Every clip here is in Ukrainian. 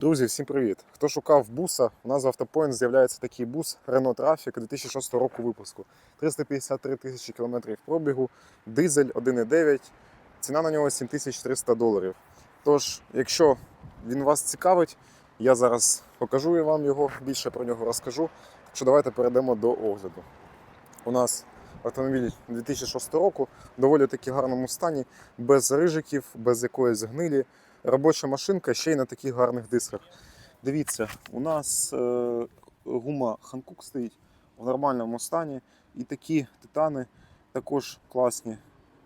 Друзі, всім привіт! Хто шукав буса, у нас в Автопоінт з'являється такий бус Renault Traffic 2006 року випуску. 353 тисячі кілометрів пробігу, дизель 1,9, ціна на нього 7300 доларів. Тож, якщо він вас цікавить, я зараз покажу вам його, більше про нього розкажу. Так що давайте перейдемо до огляду. У нас автомобіль 2006 року, в доволі таки гарному стані, без рижиків, без якоїсь гнилі. Робоча машинка ще й на таких гарних дисках. Дивіться, у нас е, гума Ханкук стоїть в нормальному стані. І такі титани також класні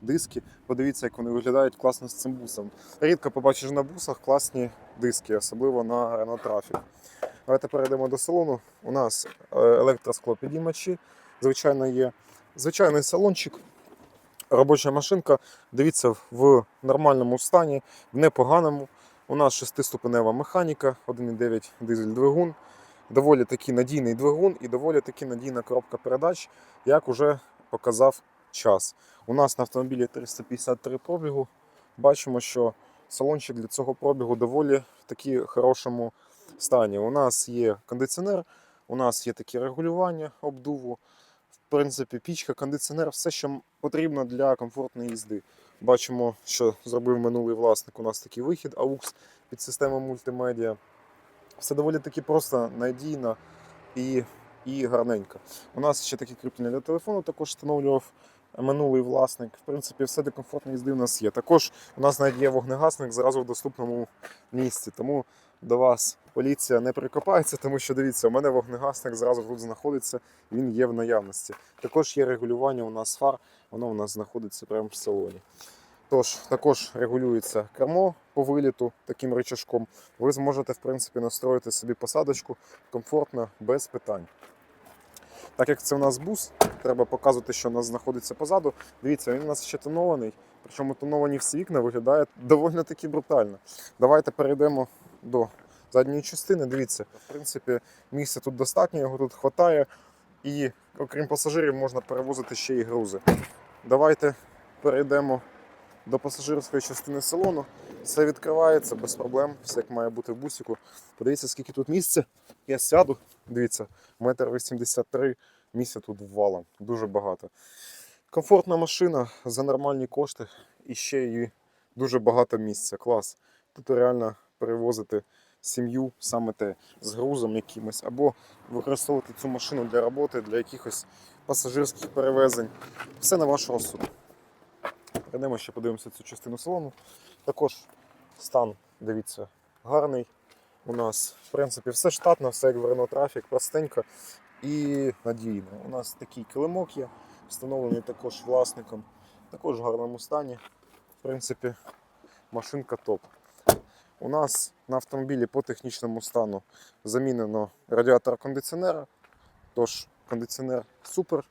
диски. Подивіться, як вони виглядають класно з цим бусом. Рідко побачиш на бусах класні диски, особливо на Traffic. Давайте перейдемо до салону. У нас е, електросклопідіймачі, звичайно, є. Звичайний салончик. Робоча машинка, дивіться, в нормальному стані, в непоганому. У нас шестиступенева механіка, 1,9 дизель двигун, доволі таки надійний двигун і доволі таки надійна коробка передач, як уже показав час. У нас на автомобілі 353 пробігу. Бачимо, що салончик для цього пробігу доволі в таки хорошому стані. У нас є кондиціонер, у нас є такі регулювання обдуву. Принципі, пічка, кондиціонер, все, що потрібно для комфортної їзди. Бачимо, що зробив минулий власник. У нас такий вихід AUX під систему мультимедіа. Все доволі таки просто надійно і, і гарненько. У нас ще такі кріплення для телефону також встановлював минулий власник. В принципі, все для комфортної їзди у нас є. Також у нас навіть є вогнегасник зразу в доступному місці. Тому до вас поліція не прикопається, тому що дивіться, у мене вогнегасник зразу тут знаходиться, він є в наявності. Також є регулювання у нас фар, воно у нас знаходиться прямо в салоні. Тож, також регулюється кермо по виліту таким рычажком. Ви зможете, в принципі, настроїти собі посадочку комфортно, без питань. Так як це у нас бус, треба показувати, що у нас знаходиться позаду. Дивіться, він у нас ще тонований, причому тоновані всі вікна виглядає доволі таки брутально. Давайте перейдемо до задньої частини. Дивіться, в принципі, місця тут достатньо, його тут вистачає. І окрім пасажирів, можна перевозити ще й грузи. Давайте перейдемо до пасажирської частини салону. Все відкривається без проблем, все як має бути в бусику. Подивіться, скільки тут місця. Я сяду. Дивіться, метр вісімдесят три місця тут валом. Дуже багато. Комфортна машина за нормальні кошти і ще й дуже багато місця. Клас. Тут реально перевозити сім'ю саме те з грузом якимось, або використовувати цю машину для роботи, для якихось пасажирських перевезень. Все на ваш розсуд. Прийдемо ще подивимося цю частину салону. Також стан, дивіться, гарний. У нас, в принципі, все штатно, все як в Renault Traffic, простенько і надійно. У нас такий килимок є, встановлений також власником, також в гарному стані. В принципі, машинка топ. У нас на автомобілі по технічному стану замінено радіатор кондиціонера. Тож кондиціонер супер,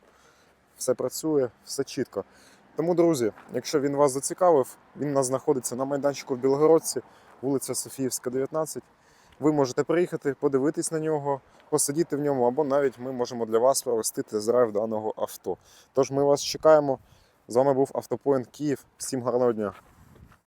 все працює, все чітко. Тому, друзі, якщо він вас зацікавив, він у нас знаходиться на майданчику в Білогородці, вулиця Софіївська, 19. Ви можете приїхати, подивитись на нього, посидіти в ньому, або навіть ми можемо для вас провести тест-драйв даного авто. Тож ми вас чекаємо. З вами був Автопоінт Київ. Всім гарного дня!